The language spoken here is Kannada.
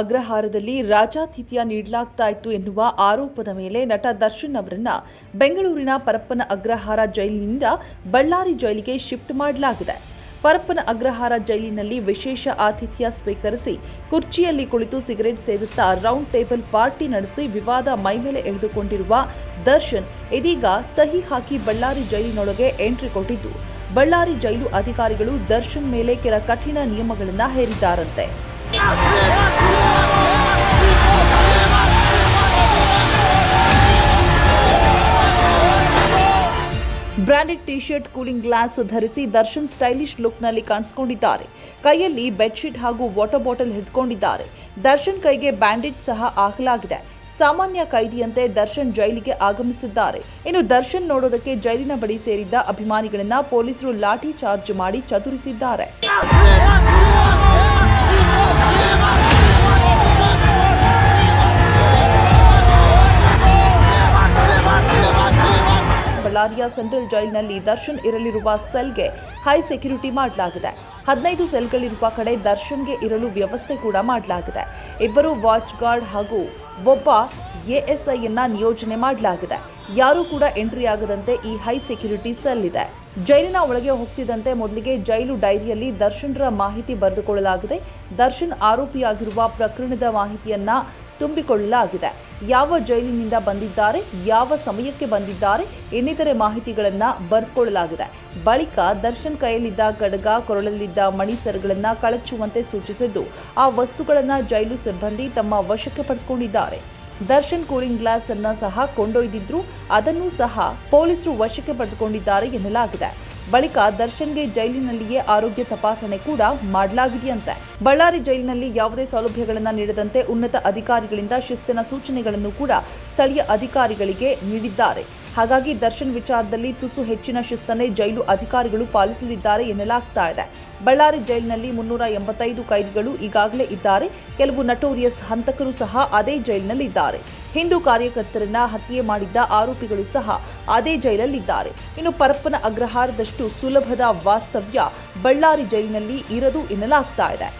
ಅಗ್ರಹಾರದಲ್ಲಿ ರಾಜಾತಿಥ್ಯ ನೀಡಲಾಗ್ತಾ ಇತ್ತು ಎನ್ನುವ ಆರೋಪದ ಮೇಲೆ ನಟ ದರ್ಶನ್ ಅವರನ್ನ ಬೆಂಗಳೂರಿನ ಪರಪ್ಪನ ಅಗ್ರಹಾರ ಜೈಲಿನಿಂದ ಬಳ್ಳಾರಿ ಜೈಲಿಗೆ ಶಿಫ್ಟ್ ಮಾಡಲಾಗಿದೆ. ಪರಪ್ಪನ ಅಗ್ರಹಾರ ಜೈಲಿನಲ್ಲಿ ವಿಶೇಷ ಆತಿಥ್ಯ ಸ್ವೀಕರಿಸಿ ಕುರ್ಚಿಯಲ್ಲಿ ಕುಳಿತು ಸಿಗರೇಟ್ ಸೇದುತ್ತಾ ರೌಂಡ್ ಟೇಬಲ್ ಪಾರ್ಟಿ ನಡೆಸಿ ವಿವಾದ ಮೈಮೇಲೆ ಎಳೆದುಕೊಂಡಿರುವ ದರ್ಶನ್ ಇದೀಗ ಸಹಿ ಹಾಕಿ ಬಳ್ಳಾರಿ ಜೈಲಿನೊಳಗೆ ಎಂಟ್ರಿ ಕೊಟ್ಟಿದ್ದು, ಬಳ್ಳಾರಿ ಜೈಲು ಅಧಿಕಾರಿಗಳು ದರ್ಶನ್ ಮೇಲೆ ಕೆಲ ಕಠಿಣ ನಿಯಮಗಳನ್ನು ಹೇರಿದ್ದಾರಂತೆ. Branded T shirt cooling glass ಧರಿಸಿ ದರ್ಶನ್ ಸ್ಟೈಲಿಶ್ ಲುಕ್ನಲ್ಲಿ ಕಾಣಿಸಿಕೊಂಡಿದ್ದಾರೆ. ಕೈಯಲ್ಲಿ ಬೆಡ್ಶೀಟ್ ಹಾಗೂ ವಾಟರ್ ಬಾಟಲ್ ಹಿಡ್ಕೊಂಡಿದ್ದಾರೆ. ದರ್ಶನ್ ಕೈಗೆ ಬ್ಯಾಂಡೇಜ್ ಸಹ ಹಾಕಲಾಗಿದೆ. ಸಾಮಾನ್ಯ ಕೈದಿಯಂತೆ ದರ್ಶನ್ ಜೈಲಿಗೆ ಆಗಮಿಸಿದ್ದಾರೆ. ಇನ್ನು ದರ್ಶನ್ ನೋಡೋದಕ್ಕೆ ಜೈಲಿನ ಬಳಿ ಸೇರಿದ್ದ ಅಭಿಮಾನಿಗಳನ್ನ ಪೊಲೀಸರು ಲಾಠಿ ಚಾರ್ಜ್ ಮಾಡಿ ಚದುರಿಸಿದ್ದಾರೆ. ಬಳ್ಳಾರಿಯ ಸೆಂಟ್ರಲ್ ಜೈಲ್ನಲ್ಲಿ ದರ್ಶನ್ ಇರಲಿರುವ ಸೆಲ್ಗೆ ಹೈ ಸೆಕ್ಯೂರಿಟಿ ಮಾಡಲಾಗಿದೆ. ಹದಿನೈದು ಸೆಲ್ಗಳಿರುವ ಕಡೆ ದರ್ಶನ್ಗೆ ಇರಲು ವ್ಯವಸ್ಥೆ ಕೂಡ ಮಾಡಲಾಗಿದೆ. ಇಬ್ಬರು ವಾಚ್ ಗಾರ್ಡ್ ಹಾಗೂ ಒಬ್ಬ ಎಎಸ್ಐಯನ್ನ ನಿಯೋಜನೆ ಮಾಡಲಾಗಿದೆ. ಯಾರೂ ಕೂಡ ಎಂಟ್ರಿ ಆಗದಂತೆ ಈ ಹೈ ಸೆಕ್ಯೂರಿಟಿ ಸೆಲ್ ಇದೆ ಜೈಲಿನ ಒಳಗೆ ಹೋಗ್ತಿದ್ದಂತೆ ಮೊದಲಿಗೆ ಜೈಲು ಡೈರಿಯಲ್ಲಿ ದರ್ಶನ್ರ ಮಾಹಿತಿ ಬರೆದುಕೊಳ್ಳಲಾಗಿದೆ. ದರ್ಶನ್ ಆರೋಪಿಯಾಗಿರುವ ಪ್ರಕರಣದ ಮಾಹಿತಿಯನ್ನ ತುಂಬಿಕೊಳ್ಳಲಾಗಿದೆ. ಯಾವ ಜೈಲಿನಿಂದ ಬಂದಿದ್ದಾರೆ, ಯಾವ ಸಮಯಕ್ಕೆ ಬಂದಿದ್ದಾರೆ, ಇನ್ನಿತರೆ ಮಾಹಿತಿಗಳನ್ನು ಬರೆದುಕೊಳ್ಳಲಾಗಿದೆ. ಬಳಿಕ ದರ್ಶನ್ ಕೈಯಲ್ಲಿದ್ದ ಗಡಗ ಕೊರಳಲ್ಲಿದ್ದ ಮಣಿ ಸರಗಳನ್ನ ಕಳಚುವಂತೆ ಸೂಚಿಸಿದ್ದು, ಆ ವಸ್ತುಗಳನ್ನು ಜೈಲು ಸಿಬ್ಬಂದಿ ತಮ್ಮ ವಶಕ್ಕೆ ಪಡೆದುಕೊಂಡಿದ್ದಾರೆ ದರ್ಶನ್ ಕೂಲಿಂಗ್ ಗ್ಲಾಸ್ ಅನ್ನ ಸಹ ಕೊಂಡೊಯ್ದಿದ್ರು, ಅದನ್ನು ಸಹ ಪೊಲೀಸರು ವಶಕ್ಕೆ ಪಡೆದುಕೊಂಡಿದ್ದಾರೆ ಎನ್ನಲಾಗಿದೆ. ಬಳಿಕ ದರ್ಶನ್ಗೆ ಜೈಲಿನಲ್ಲಿಯೇ ಆರೋಗ್ಯ ತಪಾಸಣೆ ಕೂಡ ಮಾಡಲಾಗಿದೆಯಂತೆ. ಬಳ್ಳಾರಿ ಜೈಲಿನಲ್ಲಿ ಯಾವುದೇ ಸೌಲಭ್ಯಗಳನ್ನು ನೀಡದಂತೆ ಉನ್ನತ ಅಧಿಕಾರಿಗಳಿಂದ ಶಿಸ್ತಿನ ಸೂಚನೆಗಳನ್ನು ಕೂಡ ಸ್ಥಳೀಯ ಅಧಿಕಾರಿಗಳಿಗೆ ನೀಡಿದ್ದಾರೆ. ಹಾಗಾಗಿ ದರ್ಶನ್ ವಿಚಾರದಲ್ಲಿ ತುಸು ಹೆಚ್ಚಿನ ಶಿಸ್ತನ್ನೇ ಜೈಲು ಅಧಿಕಾರಿಗಳು ಪಾಲಿಸಲಿದ್ದಾರೆ ಎನ್ನಲಾಗ್ತಾ ಇದೆ. ಬಳ್ಳಾರಿ ಜೈಲಿನಲ್ಲಿ ಮುನ್ನೂರ ಎಂಬತ್ತೈದು ಕೈದಿಗಳು ಈಗಾಗಲೇ ಇದ್ದಾರೆ. ಕೆಲವು ನಟೋರಿಯಸ್ ಹಂತಕರು ಸಹ ಅದೇ ಜೈಲಿನಲ್ಲಿದ್ದಾರೆ. ಹಿಂದೂ ಕಾರ್ಯಕರ್ತರನ್ನ ಹತ್ಯೆ ಮಾಡಿದ್ದ ಆರೋಪಿಗಳು ಸಹ ಅದೇ ಜೈಲಲ್ಲಿದ್ದಾರೆ. ಇನ್ನು ಪರಪ್ಪನ ಅಗ್ರಹಾರದಷ್ಟು ಸುಲಭದ ವಾಸ್ತವ್ಯ ಬಳ್ಳಾರಿ ಜೈಲಿನಲ್ಲಿ ಇರದು ಎನ್ನಲಾಗ್ತಾ ಇದೆ.